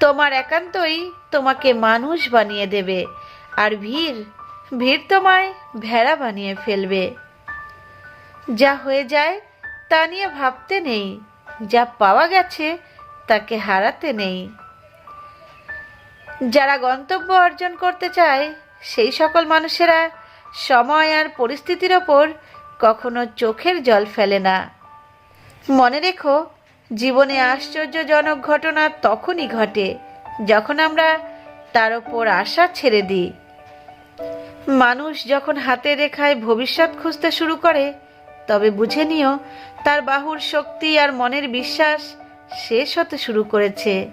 তোমার একান্তই তোমাকে মানুষ বানিয়ে দেবে, আর ভিড় ভিড় তোমায় ভেড়া বানিয়ে ফেলবে। যা হয়ে যায় তা নিয়ে ভাবতে নেই, যা পাওয়া গেছে তাকে হারাতে নেই। যারা গন্তব্য অর্জন করতে চায়, সেই সকল মানুষেরা সময় আর পরিস্থিতির ওপর কখনো চোখের জল ফেলে না। মনে রেখো জীবনে আশ্চর্যজনক ঘটনা তখনই ঘটে, যখন আমরা তার ওপর আশা ছেড়ে দিই। মানুষ যখন হাতে রেখায় ভবিষ্যৎ খুঁজতে শুরু করে, তবে বুঝে নিও, তার বাহুর শক্তি আর মনের বিশ্বাস শেষ হতে শুরু করেছে।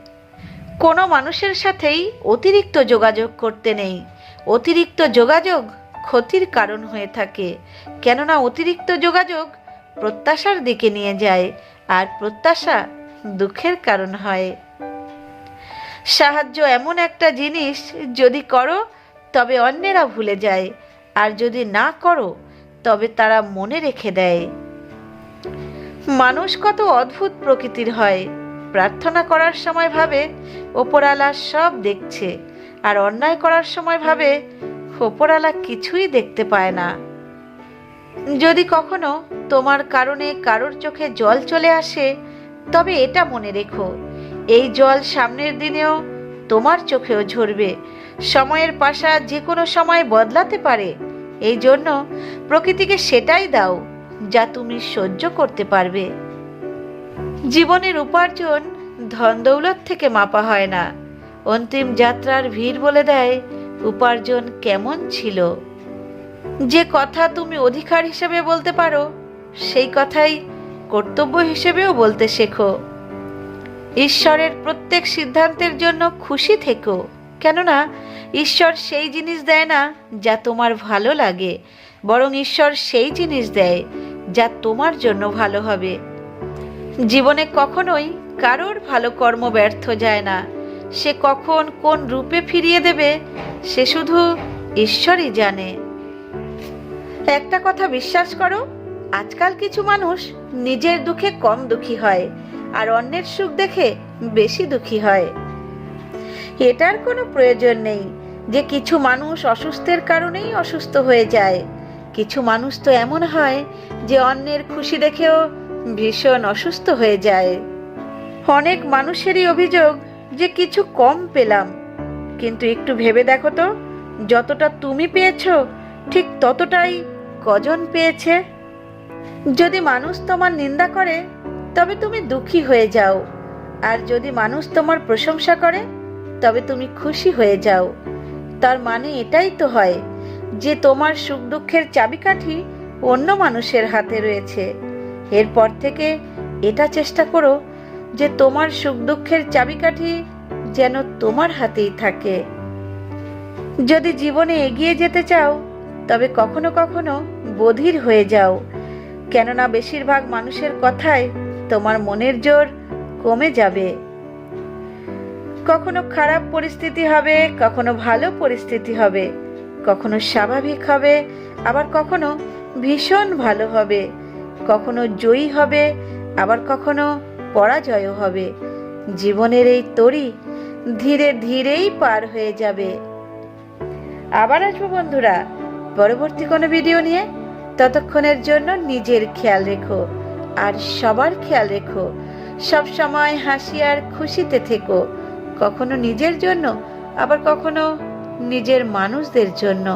কোনো মানুষের সাথেই অতিরিক্ত যোগাযোগ করতে নেই। অতিরিক্ত যোগাযোগ ক্ষতির কারণ হয়ে থাকে, কেননা অতিরিক্ত যোগাযোগ প্রত্যাশার দিকে নিয়ে যায় আর প্রত্যাশা দুঃখের কারণ হয়। সাহায্য এমন একটা জিনিস যদি করো, তবে অন্যেরা ভুলে যায়, আর যদি না করো, তবে তারা মনে রেখে দেয়। মানুষ কত অদ্ভুত প্রকৃতির হয়। প্রার্থনা করার সময় ভাবে, ওপরালা সব দেখছে, আর অন্যায় করার সময় ভাবে, ওপরালা কিছুই দেখতে পায় না। যদি কখনো তোমার কারণে কারোর চোখে জল চলে আসে, তবে এটা মনে রেখো, এই জল সামনের দিনেও তোমার চোখেও ঝরবে। সময়ের পাশা যে কোনো সময় বদলাতে পারে। এই জন্য প্রকৃতিকে সেটাই দাও, যা তুমি সহ্য করতে পারবে। জীবনের উপার্জন ধন দৌলত থেকে মাপা হয় না। অন্তিম যাত্রার ভিড় বলে দেয়, উপার্জন কেমন ছিল? যে কথা তুমি অধিকার হিসেবে বলতে পারো, সেই কথাই কর্তব্য হিসেবেও বলতে শেখো। ঈশ্বরের প্রত্যেক সিদ্ধান্তের জন্য খুশি থেকো, কেননা ঈশ্বর সেই জিনিস দেয় না যা তোমার ভালো লাগে, বরং ঈশ্বর সেই জিনিস দেয় যা তোমার জন্য ভালো হবে। জীবনে কখনোই কারোর ভালো কর্ম ব্যর্থ যায় না, সে কখন কোন রূপে ফিরিয়ে দেবে, সে শুধু ঈশ্বরই জানে। একটা কথা বিশ্বাস করো, আজকাল কিছু মানুষ নিজের দুঃখে কম দুঃখী হয় আর অন্যের সুখ দেখে বেশি দুঃখী হয়। এটার কোনো প্রয়োজন নেই যে কিছু মানুষ অসুস্থের কারণেই অসুস্থ হয়ে যায়। কিছু মানুষ তো এমন হয় যে অন্যের খুশি দেখেও ভীষণ অসুস্থ হয়ে যায়। অনেক মানুষেরই অভিযোগ যে কিছু কম পেলাম। কিন্তু একটু ভেবে দেখো তো, যতটা তুমি পেয়েছ, ঠিক ততটাই কজন পেয়েছে? যদি মানুষ তোমার নিন্দা করে, তবে তুমি দুঃখী হয়ে যাও। আর যদি মানুষ তোমার প্রশংসা করে, তবে তুমি খুশি হয়ে যাও। তার মানে এটাই তো হয় যে তোমার সুখ দুঃখের চাবিকাঠি অন্য মানুষের হাতে রয়েছে। এরপর থেকে এটা চেষ্টা করো যে তোমার সুখ দুঃখের চাবিকাঠি যেন তোমার হাতেই থাকে। যদি জীবনে এগিয়ে যেতে চাও, তবে কখনো কখনো বধির হয়ে যাও। কেননা বেশিরভাগ মানুষের কথায় তোমার মনের জোর কমে যাবে। কখনো খারাপ পরিস্থিতি হবে, কখনো ভালো পরিস্থিতি হবে। কখনো স্বাভাবিক হবে, আবার কখনো ভীষণ ভালো হবে। কখনো জয়ী হবে, আবার কখনো পরাজয়ও হবে। জীবনের এই তরি ধীরে ধীরেই পার হয়ে যাবে। আবার আসব বন্ধুরা, পরবর্তী কোনো ভিডিও নিয়ে। ততক্ষণের জন্য নিজের খেয়াল রেখো, আর সবার খেয়াল রেখো। সব সময় হাসি আর খুশিতে থেকো, কখনো নিজের জন্য, আবার কখনো নিজের মানুষদের জন্য।